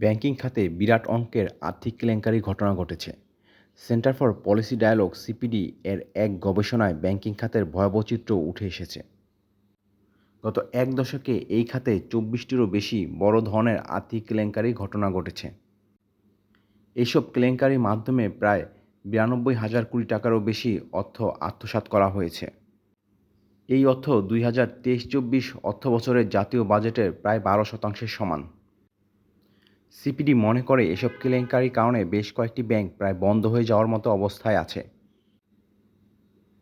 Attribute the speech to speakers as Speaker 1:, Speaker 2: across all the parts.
Speaker 1: Banking খাতে বিরাট অঙ্কের আর্থিক কেলেঙ্কারি ঘটনা ঘটেছে। Centre for policy dialogue CPD এর এক গবেষণায় ব্যাংকিং খাতের ভয়াবহ চিত্র উঠে এসেছে। গত এক দশকে এই খাতে চব্বিশটিরও বেশি বড় ধরনের আর্থিক কেলেঙ্কারি ঘটনা ঘটেছে। এইসব কেলেঙ্কারির মাধ্যমে প্রায় বিরানব্বই হাজার কোটি টাকারও বেশি অর্থ আত্মসাৎ করা হয়েছে। এই অর্থ দুই হাজার তেইশ চব্বিশ অর্থ বছরের জাতীয় বাজেটের প্রায় বারো শতাংশের সমান। সিপিডি মনে করে এসব কেলেঙ্কারির কারণে বেশ কয়েকটি ব্যাংক প্রায় বন্ধ হয়ে যাওয়ার মতো অবস্থায় আছে।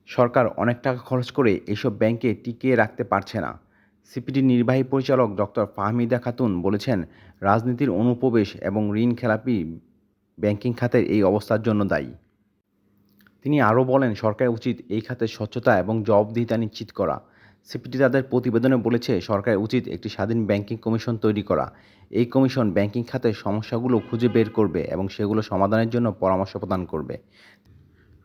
Speaker 1: সরকার অনেক টাকা খরচ করে এসব ব্যাংকে টিকিয়ে রাখতে পারছে না। সিপিডি নির্বাহী পরিচালক ডক্টর ফাহমিদা খাতুন বলেছেন, রাজনীতির অনুপ্রবেশ এবং ঋণ খেলাপি ব্যাংকিং খাতের এই অবস্থার জন্য দায়ী। তিনি আরও বলেন, সরকারের উচিত এই খাতের স্বচ্ছতা এবং জবাবদিহিতা নিশ্চিত করা। সিপিটি তাদের প্রতিবেদনে বলেছে সরকারের উচিত একটি স্বাধীন ব্যাংকিং কমিশন তৈরি করা। এই কমিশন ব্যাংকিং খাতের সমস্যাগুলো খুঁজে বের করবে এবং সেগুলো সমাধানের জন্য পরামর্শ প্রদান করবে।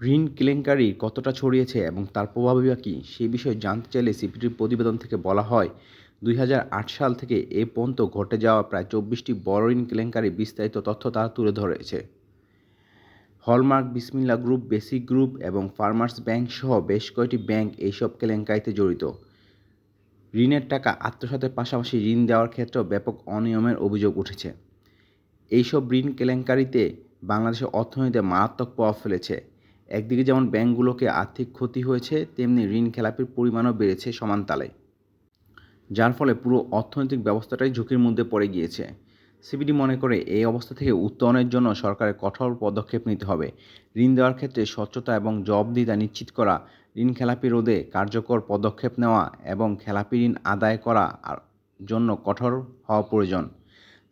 Speaker 1: ঋণ কেলেঙ্কারি কতটা ছড়িয়েছে এবং তার প্রভাবই কী সেই বিষয়ে জানতে চাইলে সিপিটির প্রতিবেদন থেকে বলা হয়, দুই হাজার আট সাল থেকে এ পর্যন্ত ঘটে যাওয়া প্রায় চব্বিশটি বড় ঋণ কেলেঙ্কারি বিস্তারিত তথ্য তারা তুলে ধরেছে। Hallmark Bismillah group, basic group এবং ফার্মার্স ব্যাংক সহ বেশ কয়েকটি ব্যাংক এইসব কেলেঙ্কারিতে জড়িত। ঋণের টাকা আত্মসাতের পাশাপাশি ঋণ দেওয়ার ক্ষেত্রেও ব্যাপক অনিয়মের অভিযোগ উঠেছে। এইসব ঋণ কেলেঙ্কারিতে বাংলাদেশের অর্থনীতিতে মারাত্মক প্রভাব ফেলেছে। একদিকে যেমন ব্যাংকগুলোকে আর্থিক ক্ষতি হয়েছে, তেমনি ঋণ খেলাপির পরিমাণও বেড়েছে সমান তালে যার ফলে পুরো অর্থনৈতিক ব্যবস্থাটাই ঝুঁকির মধ্যে পড়ে গিয়েছে। সিবিডি মনে করে এই অবস্থা থেকে উত্তরণের জন্য সরকারের কঠোর পদক্ষেপ নিতে হবে। ঋণ দেওয়ার ক্ষেত্রে স্বচ্ছতা এবং জবাবদিহিতা নিশ্চিত করা, ঋণ খেলাপি রোধে কার্যকর পদক্ষেপ নেওয়া এবং খেলাপি ঋণ আদায় করা জন্য কঠোর হওয়া প্রয়োজন।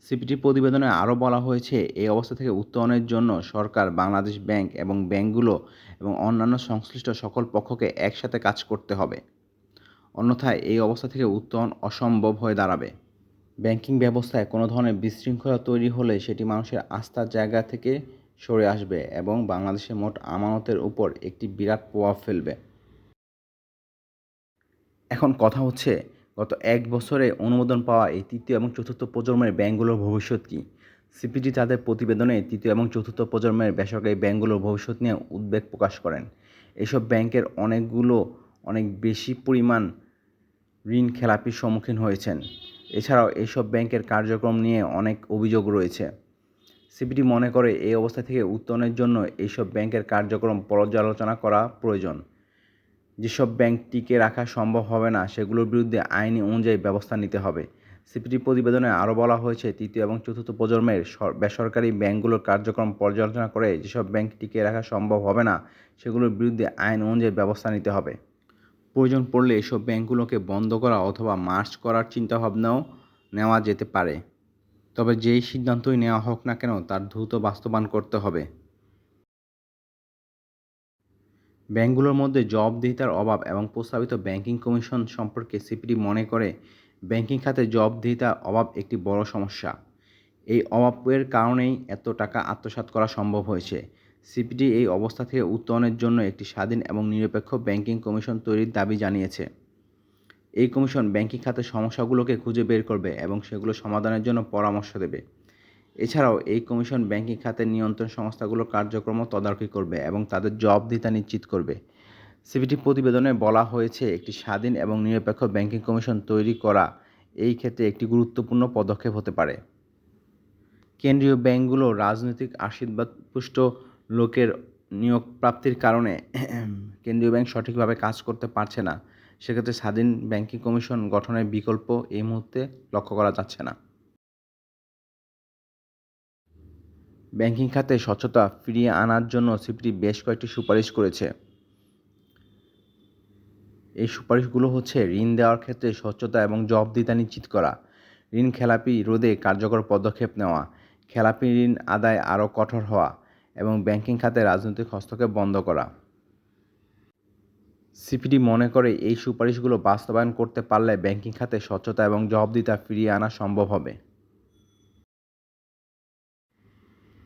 Speaker 1: সিপিটি প্রতিবেদনে আরও বলা হয়েছে, এই অবস্থা থেকে উত্তরণের জন্য সরকার, বাংলাদেশ ব্যাংক এবং ব্যাংকগুলো এবং অন্যান্য সংশ্লিষ্ট সকল পক্ষকে একসাথে কাজ করতে হবে। অন্যথায় এই অবস্থা থেকে উত্তরণ অসম্ভব হয়ে দাঁড়াবে। ব্যাংকিং ব্যবস্থায় কোনো ধরনের বিশৃঙ্খলা তৈরি হলে সেটি মানুষের আস্থার জায়গা থেকে সরে আসবে এবং বাংলাদেশের মোট আমানতের উপর একটি বিরাট প্রভাব ফেলবে। এখন কথা হচ্ছে, গত এক বছরে অনুমোদন পাওয়া এই তৃতীয় এবং চতুর্থ প্রজন্মের ব্যাংকগুলোর ভবিষ্যৎ কী? সিপিটি তাদের প্রতিবেদনে তৃতীয় এবং চতুর্থ প্রজন্মের বেসরকারি ব্যাংকগুলোর ভবিষ্যৎ নিয়ে উদ্বেগ প্রকাশ করেন। এসব ব্যাংকের অনেকগুলো অনেক বেশি পরিমাণ ঋণ খেলাপির সম্মুখীন হয়েছেন। এছাড়াও এইসব ব্যাংকের কার্যক্রম নিয়ে অনেক অভিযোগ রয়েছে। সিপিটি মনে করে এই অবস্থা থেকে উত্তরণের জন্য এইসব ব্যাংকের কার্যক্রম পর্যালোচনা করা প্রয়োজন। যেসব ব্যাংক টিকে রাখা সম্ভব হবে না, সেগুলোর বিরুদ্ধে আইনি অনুযায়ী ব্যবস্থা নিতে হবে। সিপিটি প্রতিবেদনে আরও বলা হয়েছে, তৃতীয় এবং চতুর্থ প্রজন্মের বেসরকারি ব্যাংকগুলোর কার্যক্রম পর্যালোচনা করে যেসব ব্যাংক টিকে রাখা সম্ভব হবে না, সেগুলোর বিরুদ্ধে আইন অনুযায়ী ব্যবস্থা নিতে হবে। প্রয়োজন পড়লে এসব ব্যাংকগুলোকে বন্ধ করা অথবা মার্চ করার চিন্তাভাবনাও নেওয়া যেতে পারে। তবে যেই সিদ্ধান্তই নেওয়া হোক না কেন, তার দ্রুত বাস্তবায়ন করতে হবে। ব্যাংকগুলোর মধ্যে জবাবদিহিতার অভাব এবং প্রস্তাবিত ব্যাংকিং কমিশন সম্পর্কে সিপিডি মনে করে, ব্যাংকিং খাতে জবাবদিহিতার অভাব একটি বড় সমস্যা। এই অভাবের কারণেই এত টাকা আত্মসাৎ করা সম্ভব হয়েছে। সিপিডি এই অবস্থা থেকে উত্তরণের জন্য একটি স্বাধীন এবং নিরপেক্ষ ব্যাংকিং কমিশন তৈরির দাবি জানিয়েছে। এই কমিশন ব্যাংকিং খাতের সমস্যাগুলোকে খুঁজে বের করবে এবং সেগুলো সমাধানের জন্য পরামর্শ দেবে। এছাড়াও এই কমিশন ব্যাংকিং খাতের নিয়ন্ত্রণ সংস্থাগুলোর কার্যক্রম তদারকি করবে এবং তাদের জবাবদিহিতা নিশ্চিত করবে। সিপিটি প্রতিবেদনে বলা হয়েছে, একটি স্বাধীন এবং নিরপেক্ষ ব্যাংকিং কমিশন তৈরি করা এই ক্ষেত্রে একটি গুরুত্বপূর্ণ পদক্ষেপ হতে পারে। কেন্দ্রীয় ব্যাংকগুলো রাজনৈতিক আশীর্বাদপুষ্ট লোকের নিয়োগ প্রাপ্তির কারণে কেন্দ্রীয় ব্যাংক সঠিকভাবে কাজ করতে পারছে না। সেক্ষেত্রে স্বাধীন ব্যাংকিং কমিশন গঠনের বিকল্প এই মুহূর্তে লক্ষ্য করা যাচ্ছে না। ব্যাংকিং খাতে স্বচ্ছতা ফিরিয়ে আনার জন্য সিপিটি বেশ কয়েকটি সুপারিশ করেছে। এই সুপারিশগুলো হচ্ছে ঋণ দেওয়ার ক্ষেত্রে স্বচ্ছতা এবং জবাবদিহিতা নিশ্চিত করা, ঋণ খেলাপি রোধে কার্যকর পদক্ষেপ নেওয়া, খেলাপি ঋণ আদায় আরও কঠোর হওয়া এবং ব্যাংকিং খাতে রাজনৈতিক হস্তক্ষেপ বন্ধ করা। সিপিডি মনে করে এই সুপারিশগুলো বাস্তবায়ন করতে পারলে ব্যাংকিং খাতে স্বচ্ছতা এবং জবাবদিহিতা ফিরিয়ে আনা সম্ভব হবে।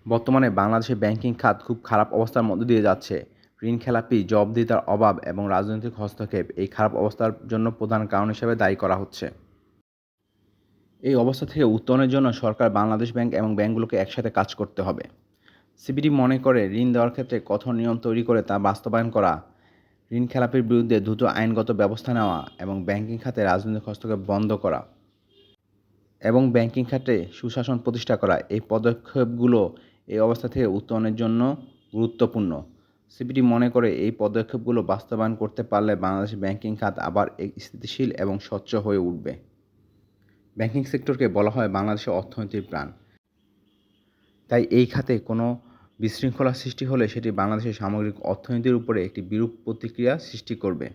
Speaker 1: বর্তমানে বাংলাদেশে ব্যাংকিং খাত খুব খারাপ অবস্থার মধ্যে দিয়ে যাচ্ছে। ঋণ খেলাপি, জবাবদিহিতার অভাব এবং রাজনৈতিক হস্তক্ষেপ এই খারাপ অবস্থার জন্য প্রধান কারণ হিসেবে দায়ী করা হচ্ছে। এই অবস্থা থেকে উত্তরণের জন্য সরকার বাংলাদেশ ব্যাংক এবং ব্যাংকগুলোকে একসাথে কাজ করতে হবে। সিবিডি মনে করে ঋণ দেওয়ার ক্ষেত্রে কঠোর নিয়ম তৈরি করে তা বাস্তবায়ন করা, ঋণ খেলাপির বিরুদ্ধে দ্রুত আইনগত ব্যবস্থা নেওয়া এবং ব্যাংকিং খাতে রাজনৈতিক হস্তক্ষেপ বন্ধ করা এবং ব্যাংকিং খাতে সুশাসন প্রতিষ্ঠা করা, এই পদক্ষেপগুলো এই অবস্থা থেকে উত্তরণের জন্য গুরুত্বপূর্ণ। সিবিডি মনে করে এই পদক্ষেপগুলো বাস্তবায়ন করতে পারলে বাংলাদেশের ব্যাংকিং খাত আবার স্থিতিশীল এবং স্বচ্ছ হয়ে উঠবে। ব্যাংকিং সেক্টরকে বলা হয় বাংলাদেশের অর্থনীতির প্রাণ। তাই এই খাতে কোনো বিশৃঙ্খলা সৃষ্টি হলে সেটি বাংলাদেশের সামগ্রিক অর্থনীতির উপরে একটি বিরূপ প্রতিক্রিয়া সৃষ্টি করবে।